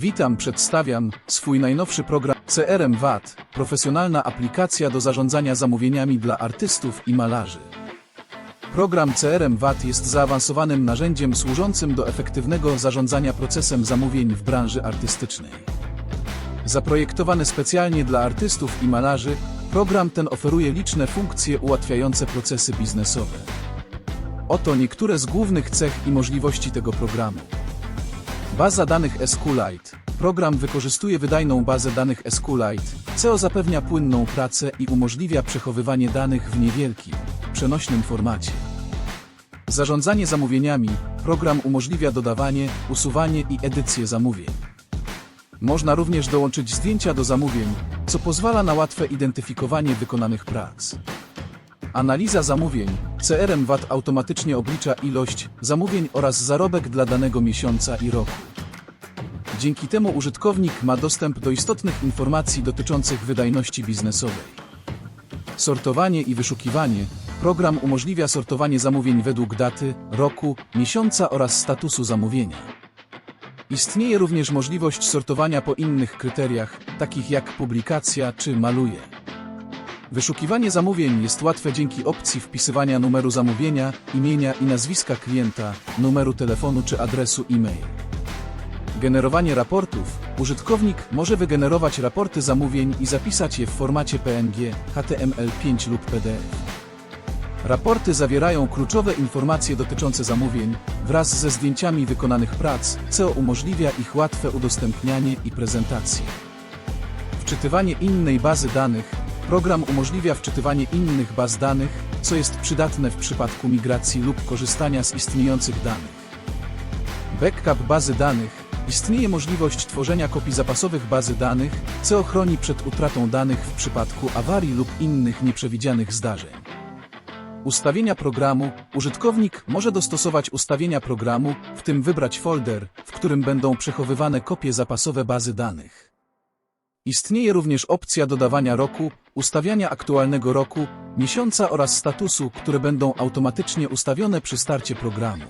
Witam, przedstawiam swój najnowszy program CRM VAT, profesjonalna aplikacja do zarządzania zamówieniami dla artystów i malarzy. Program CRM VAT jest zaawansowanym narzędziem służącym do efektywnego zarządzania procesem zamówień w branży artystycznej. Zaprojektowany specjalnie dla artystów i malarzy, program ten oferuje liczne funkcje ułatwiające procesy biznesowe. Oto niektóre z głównych cech i możliwości tego programu. Baza danych SQLite. Program wykorzystuje wydajną bazę danych SQLite, co zapewnia płynną pracę i umożliwia przechowywanie danych w niewielkim, przenośnym formacie. Zarządzanie zamówieniami. Program umożliwia dodawanie, usuwanie i edycję zamówień. Można również dołączyć zdjęcia do zamówień, co pozwala na łatwe identyfikowanie wykonanych prac. Analiza zamówień. CRM VAT automatycznie oblicza ilość zamówień oraz zarobek dla danego miesiąca i roku. Dzięki temu użytkownik ma dostęp do istotnych informacji dotyczących wydajności biznesowej. Sortowanie i wyszukiwanie. Program umożliwia sortowanie zamówień według daty, roku, miesiąca oraz statusu zamówienia. Istnieje również możliwość sortowania po innych kryteriach, takich jak publikacja czy maluje. Wyszukiwanie zamówień jest łatwe dzięki opcji wpisywania numeru zamówienia, imienia i nazwiska klienta, numeru telefonu czy adresu e-mail. Generowanie raportów. Użytkownik może wygenerować raporty zamówień i zapisać je w formacie PNG, HTML5 lub PDF. Raporty zawierają kluczowe informacje dotyczące zamówień wraz ze zdjęciami wykonanych prac, co umożliwia ich łatwe udostępnianie i prezentację. Wczytywanie innej bazy danych. Program umożliwia wczytywanie innych baz danych, co jest przydatne w przypadku migracji lub korzystania z istniejących danych. Backup bazy danych. Istnieje możliwość tworzenia kopii zapasowych bazy danych, co ochroni przed utratą danych w przypadku awarii lub innych nieprzewidzianych zdarzeń. Ustawienia programu. Użytkownik może dostosować ustawienia programu, w tym wybrać folder, w którym będą przechowywane kopie zapasowe bazy danych. Istnieje również opcja dodawania roku, ustawiania aktualnego roku, miesiąca oraz statusu, które będą automatycznie ustawione przy starcie programu.